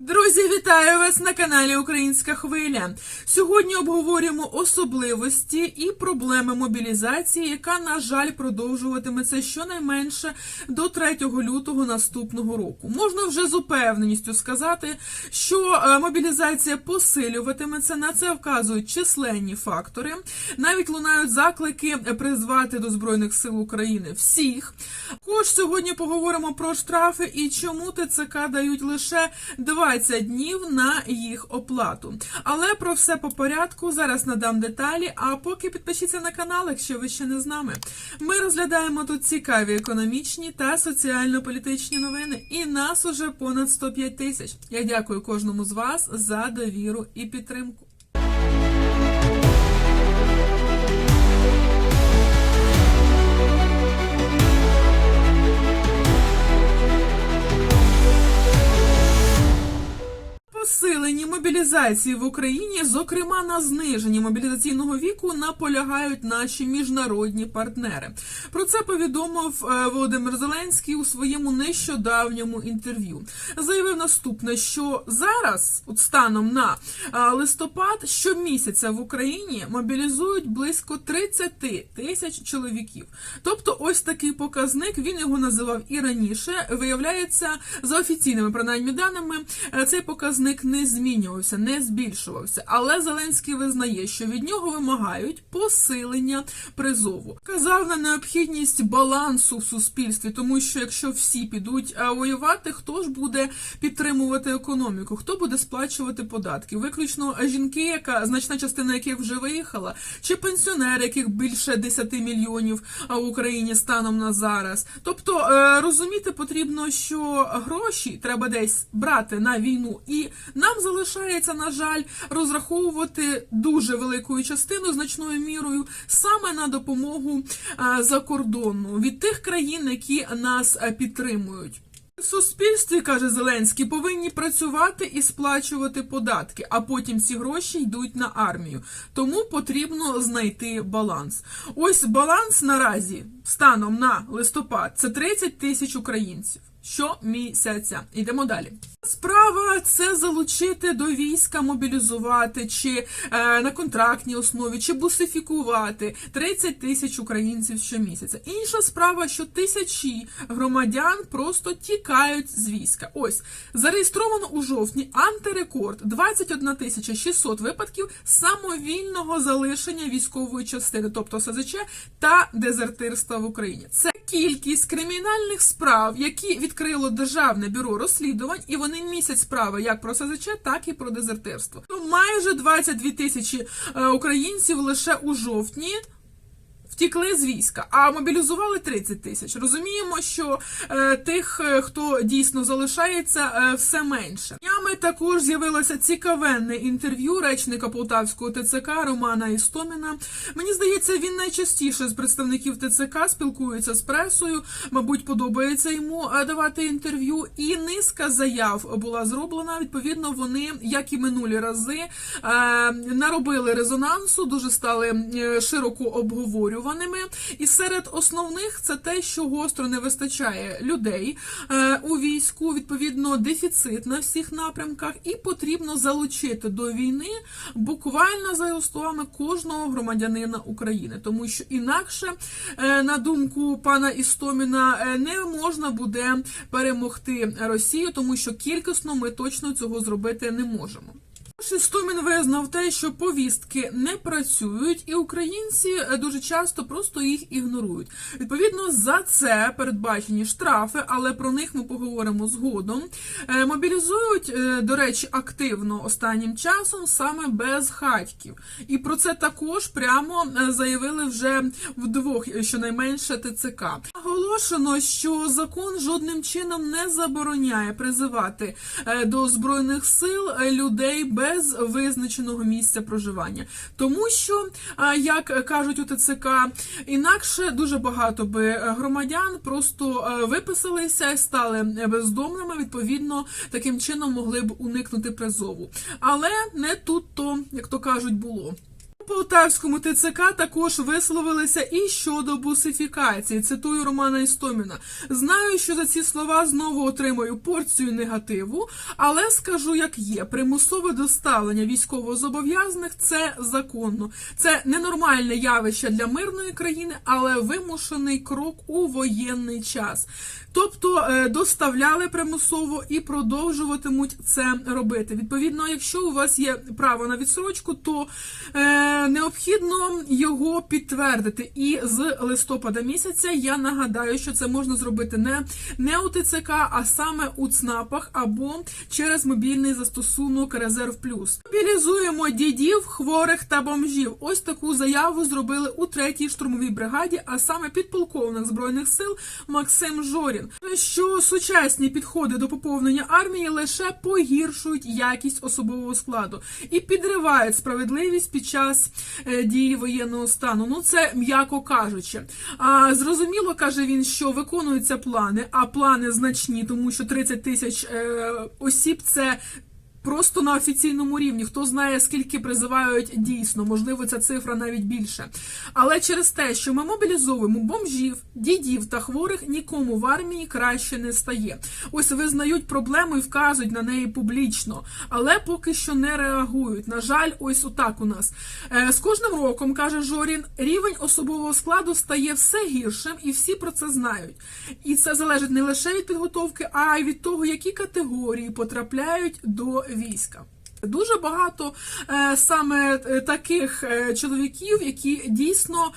Друг. Друзі, вітаю вас на каналі Українська Хвиля. Сьогодні обговорюємо особливості і проблеми мобілізації, яка, на жаль, продовжуватиметься щонайменше до 3 лютого наступного року. Можна вже з упевненістю сказати, що е, мобілізація посилюватиметься. На це вказують численні фактори. Навіть лунають заклики призвати до збройних сил України всіх. Також сьогодні поговоримо про штрафи і чому ТЦК дають лише 20 днів на їх оплату. Але про все по порядку. Зараз надам деталі. А поки підпишіться на канал, якщо ви ще не з нами. Ми розглядаємо тут цікаві економічні та соціально-політичні новини. І нас уже понад 105 тисяч. Я дякую кожному з вас за довіру і підтримку. Мобілізації в Україні, зокрема на зниженні мобілізаційного віку, наполягають наші міжнародні партнери. Про це повідомив е, Володимир Зеленський у своєму нещодавньому інтерв'ю. Заявив наступне, що зараз, от станом на е, листопад, щомісяця в Україні мобілізують близько 30 тисяч чоловіків. Тобто, ось такий показник. Він його називав і раніше. Виявляється, за офіційними принаймні даними, е, цей показник не змінювався, не збільшувався. Але Зеленський визнає, що від нього вимагають посилення призову. Казав на необхідність балансу в суспільстві, тому що якщо всі підуть воювати, хто ж буде підтримувати економіку, хто буде сплачувати податки? Виключно жінки, яка значна частина яких вже виїхала, чи пенсіонери, яких більше 10 мільйонів в Україні станом на зараз. Тобто е, розуміти потрібно, що гроші треба десь брати на війну, і нам залишається, на жаль, розраховувати дуже великою частиною, значною мірою, саме на допомогу е, закордонну від тих країн, які нас е, підтримують. В суспільстві, каже Зеленський, повинні працювати і сплачувати податки, а потім ці гроші йдуть на армію. Тому потрібно знайти баланс. Ось баланс наразі станом на листопад це 30 тисяч українців. Щомісяця. Йдемо далі. Справа це залучити до війська, мобілізувати чи е, на контрактній основі, чи бусифікувати 30 тисяч українців щомісяця. Інша справа, що тисячі громадян просто тікають з війська. Ось зареєстровано у жовтні антирекорд 21 тисяча 600 випадків самовільного залишення військової частини, тобто СЗЧ та дезертирства в Україні. Це кількість кримінальних справ, які відкрило Державне бюро розслідувань, і вони місяць справи як про СЗЧ, так і про дезертирство. То майже 22 тисячі е, українців лише у жовтні. Втікли з війська, а мобілізували 30 тисяч. Розуміємо, що е, тих, е, хто дійсно залишається, е, все менше. Днями також з'явилося цікавенне інтерв'ю речника Полтавського ТЦК Романа Істоміна. Мені здається, він найчастіше з представників ТЦК спілкується з пресою. Мабуть, подобається йому е, давати інтерв'ю. І низка заяв була зроблена. Відповідно, вони, як і минулі рази, е, наробили резонансу, дуже стали е, широко обговорюваними. І серед основних це те, що гостро не вистачає людей е, у війську. Відповідно, дефіцит на всіх напрямках, і потрібно залучити до війни буквально за його словами кожного громадянина України, тому що інакше, е, на думку пана Істоміна, е, не можна буде перемогти Росію, тому що кількісно ми точно цього зробити не можемо. Шестомін визнав те, що повістки не працюють, і українці е, дуже часто просто їх ігнорують. Відповідно, за це передбачені штрафи, але про них ми поговоримо згодом. Е, Мобілізують, е, до речі, активно останнім часом саме без хатьків. І про це також прямо заявили вже вдвох, щонайменше ТЦК. Оголошено, що закон жодним чином не забороняє призивати до збройних сил людей без визначеного місця проживання, тому що, як кажуть у ТЦК, інакше дуже багато би громадян просто виписалися, стали бездомними. Відповідно, таким чином могли б уникнути призову. Але не тут то, як то кажуть, було. Полтавському ТЦК також висловилися і щодо бусифікації. Цитую Романа Істоміна. Знаю, що за ці слова знову отримаю порцію негативу, але скажу, як є. Примусове доставлення військовозобов'язаних це законно. Це ненормальне явище для мирної країни, але вимушений крок у воєнний час. Тобто е, доставляли примусово і продовжуватимуть це робити. Відповідно, якщо у вас є право на відсрочку, то е, необхідно його підтвердити. І з листопада місяця я нагадаю, що це можна зробити не, не у ТЦК, а саме у ЦНАПах або через мобільний застосунок Резерв Плюс. Мобілізуємо дідів, хворих та бомжів. Ось таку заяву зробили у третій штурмовій бригаді, а саме підполковник збройних сил Максим Жорін. Що сучасні підходи до поповнення армії лише погіршують якість особового складу і підривають справедливість під час е, дії воєнного стану. Ну це м'яко кажучи. А зрозуміло каже він, що виконуються плани, а плани значні, тому що 30 тисяч е, осіб це. Просто на офіційному рівні. Хто знає, скільки призивають дійсно, можливо, ця цифра навіть більше. Але через те, що ми мобілізовуємо бомжів, дідів та хворих, нікому в армії краще не стає. Ось визнають проблему і вказують на неї публічно, але поки що не реагують. На жаль, ось отак у нас. Е, З кожним роком, каже Жорін, рівень особового складу стає все гіршим, і всі про це знають. І це залежить не лише від підготовки, а й від того, які категорії потрапляють до війська. Дуже багато е, саме е, таких е, чоловіків, які дійсно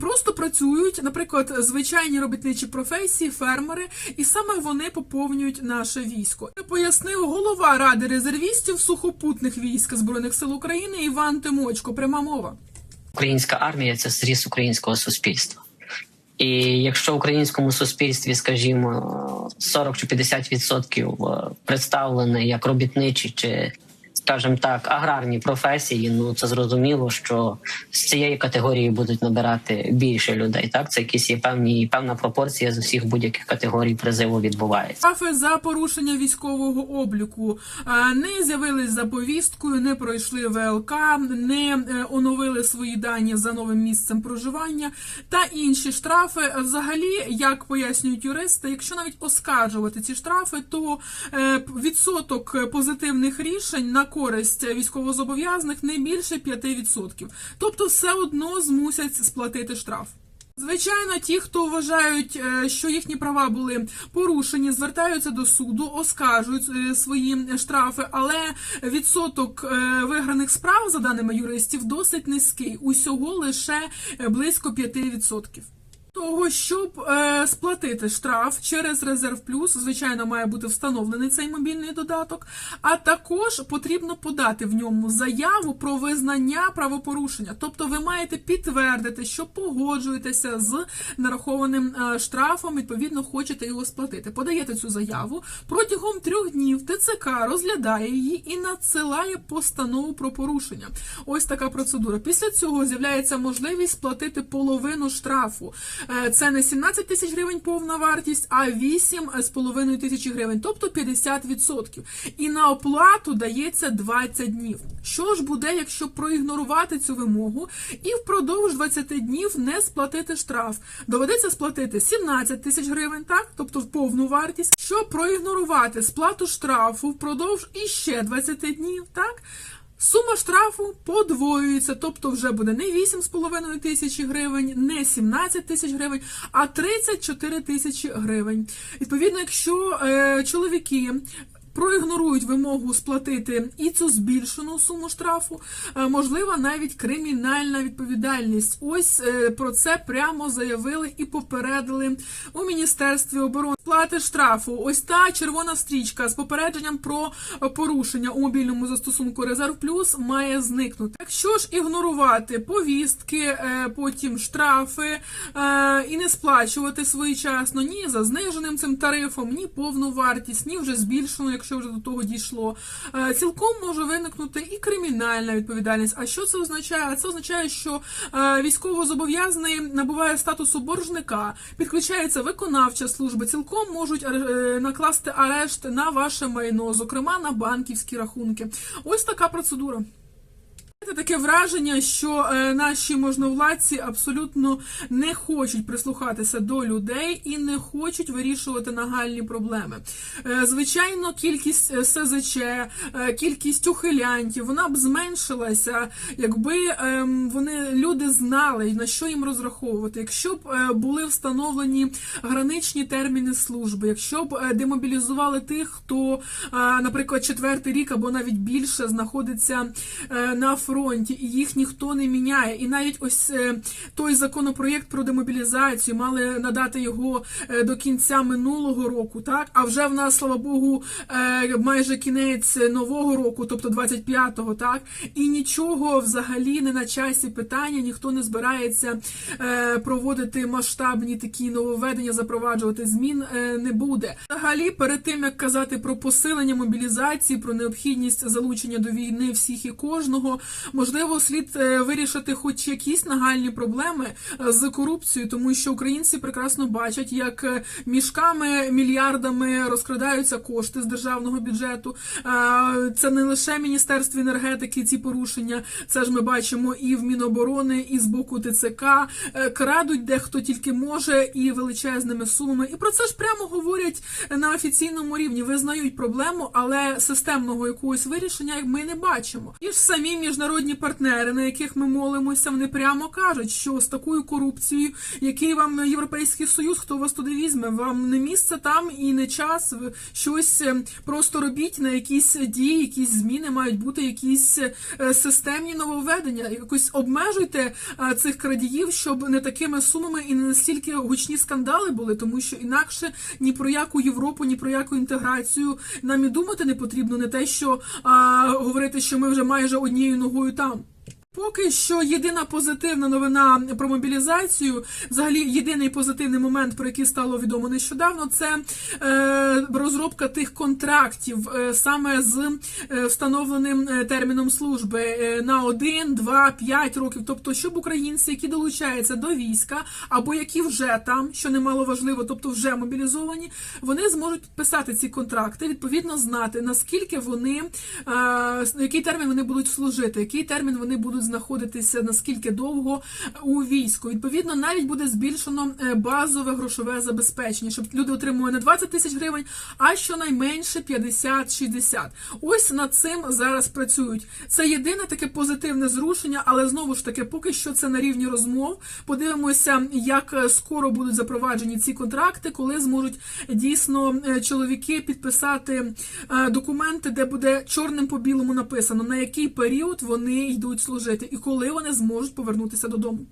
просто працюють, наприклад, звичайні робітничі професії, фермери, і саме вони поповнюють наше військо. Пояснив голова ради резервістів сухопутних військ збройних сил України Іван Тимочко. Пряма мова. Українська армія це зріс українського суспільства. І якщо в українському суспільстві, скажімо, 40 чи 50 відсотків е, представлені як робітничі чи, скажімо так, аграрні професії, ну це зрозуміло, що з цієї категорії будуть набирати більше людей. Так, це якісь є певні певна пропорція з усіх будь-яких категорій призиву відбувається. Штрафи за порушення військового обліку не з'явились за повісткою, не пройшли ВЛК, не е, оновили свої дані за новим місцем проживання та інші штрафи. Взагалі, як пояснюють юристи, якщо навіть оскаржувати ці штрафи, то е, відсоток позитивних рішень на користь військовозобов'язаних не більше 5%. Тобто, все одно змусять сплатити штраф. Звичайно, ті, хто вважають, е, що їхні права були порушені, звертаються до суду, оскаржують е, свої штрафи, але відсоток е, виграних справ, за даними юристів, досить низький. Усього лише близько 5%. Того, щоб е, сплатити штраф через резерв плюс, звичайно, має бути встановлений цей мобільний додаток, а також потрібно подати в ньому заяву про визнання правопорушення. Тобто ви маєте підтвердити, що погоджуєтеся з нарахованим е, штрафом, відповідно, хочете його сплатити. Подаєте цю заяву протягом трьох днів ТЦК розглядає її і надсилає постанову про порушення. Ось така процедура. Після цього з'являється можливість сплатити половину штрафу. Е, Це не 17 тисяч гривень повна вартість, а 8,5 тисячі гривень, тобто 50%. І на оплату дається 20 днів. Що ж буде, якщо проігнорувати цю вимогу і впродовж 20 днів не сплатити штраф? Доведеться сплатити 17 тисяч гривень, так, тобто в повну вартість. Щоб проігнорувати сплату штрафу впродовж іще 20 днів, так. Сума штрафу подвоюється, тобто вже буде не 8,5 тисячі гривень, не 17 тисяч гривень, а 34 тисячі гривень. Відповідно, якщо е, чоловіки проігнорують вимогу сплатити і цю збільшену суму штрафу, е, можлива навіть кримінальна відповідальність. Ось е, про це прямо заявили і попередили у міністерстві оборони. Сплати штрафу. Ось та червона стрічка з попередженням про порушення у мобільному застосунку Резерв Плюс має зникнути. Якщо ж ігнорувати повістки, е, потім штрафи і не сплачувати своєчасно ні за зниженим цим тарифом, ні повну вартість, ні вже збільшену, якщо вже до того дійшло, е, цілком може виникнути і кримінальна відповідальність. А що це означає? Це означає, що е, військовозобов'язаний набуває статусу боржника, підключається виконавча служба, цілком можуть е, накласти арешт на ваше майно, зокрема на банківські рахунки. Ось така процедура. Це таке враження, що е, наші можновладці абсолютно не хочуть прислухатися до людей і не хочуть вирішувати нагальні проблеми. Е, звичайно, кількість е, СЗЧ, кількість ухилянтів, вона б зменшилася, якби ем, вони люди знали на що їм розраховувати, якщо б були встановлені граничні терміни служби, якщо б демобілізували тих, хто, наприклад, четвертий рік або навіть більше знаходиться на фронті, і їх ніхто не міняє. І навіть ось е, той законопроєкт про демобілізацію мали надати його е, до кінця минулого року, так а вже в нас, слава Богу, е, майже кінець нового року, тобто 25-го, так і нічого взагалі не на часі питання, ніхто не збирається проводити масштабні такі нововведення, запроваджувати змін не буде. Взагалі, перед тим як казати про посилення мобілізації, про необхідність залучення до війни всіх і кожного, можливо, слід е, вирішити хоч якісь нагальні проблеми е, з корупцією, тому що українці прекрасно бачать, як е, мішками, мільярдами розкрадаються кошти з державного бюджету. Це не лише Міністерство енергетики, ці порушення, це ж ми бачимо і в Міноборони, і з боку ТЦК. Крадуть де хто тільки може, і величезними сумами. І про це ж прямо говорять на офіційному рівні. Визнають проблему, але системного якогось вирішення ми не бачимо. І ж самі міжнародні партнери, на яких ми молимося, вони прямо кажуть, що з такою корупцією, який вам європейський союз, хто вас туди візьме, вам не місце там і не час. Щось е, просто робіть на якісь дії, якісь зміни мають бути, якісь е, системні нововведення. Якось обмежуйте е, цих крадіїв, щоб не такими сумами і не настільки гучні скандали були, тому що інакше ні про яку Європу, ні про яку інтеграцію нам і думати не потрібно, не те, що а, говорити, що ми вже майже однією ногою там. Поки що єдина позитивна новина про мобілізацію, взагалі єдиний позитивний момент, про який стало відомо нещодавно, це е, розробка тих контрактів е, саме з е, встановленим терміном служби на 1, 2, 5 років. Тобто, щоб українці, які долучаються до війська, або які вже там, що немало важливо, тобто вже мобілізовані, вони зможуть підписати ці контракти, відповідно знати наскільки вони який термін вони будуть служити, який термін вони будуть знаходитися наскільки довго у війську. Відповідно, навіть буде збільшено е, базове грошове забезпечення, щоб люди отримували не 20 тисяч гривень, а щонайменше 50-60. Ось над цим зараз працюють. Це єдине таке позитивне зрушення, але знову ж таки, поки що це на рівні розмов. Подивимося, як е, скоро будуть запроваджені ці контракти, коли зможуть дійсно е, чоловіки підписати документи, де буде чорним по білому написано, на який період вони йдуть служити і коли вони зможуть повернутися додому.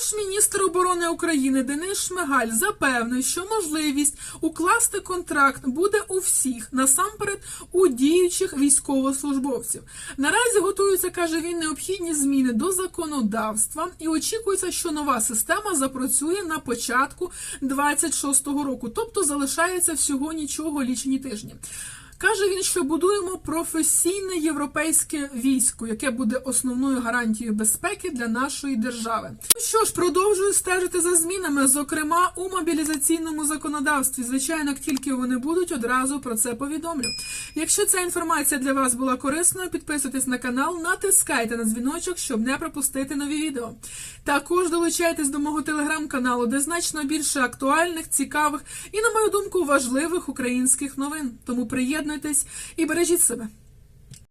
Наш міністр оборони України Денис Шмигаль запевнив, що можливість укласти контракт буде у всіх, насамперед у діючих військовослужбовців. Наразі готуються, каже він, необхідні зміни до законодавства, і очікується, що нова система запрацює на початку 26-го року, тобто залишається всього нічого лічені тижні. Каже він, що будуємо професійне європейське військо, яке буде основною гарантією безпеки для нашої держави. Ну що ж, продовжую стежити за змінами, зокрема у мобілізаційному законодавстві. Звичайно, як тільки вони будуть, одразу про це повідомлю. Якщо ця інформація для вас була корисною, підписуйтесь на канал, натискайте на дзвіночок, щоб не пропустити нові відео. Також долучайтесь до мого телеграм-каналу, де значно більше актуальних, цікавих і, на мою думку, важливих українських новин. Тому приєднуйтесь і бережіть себе.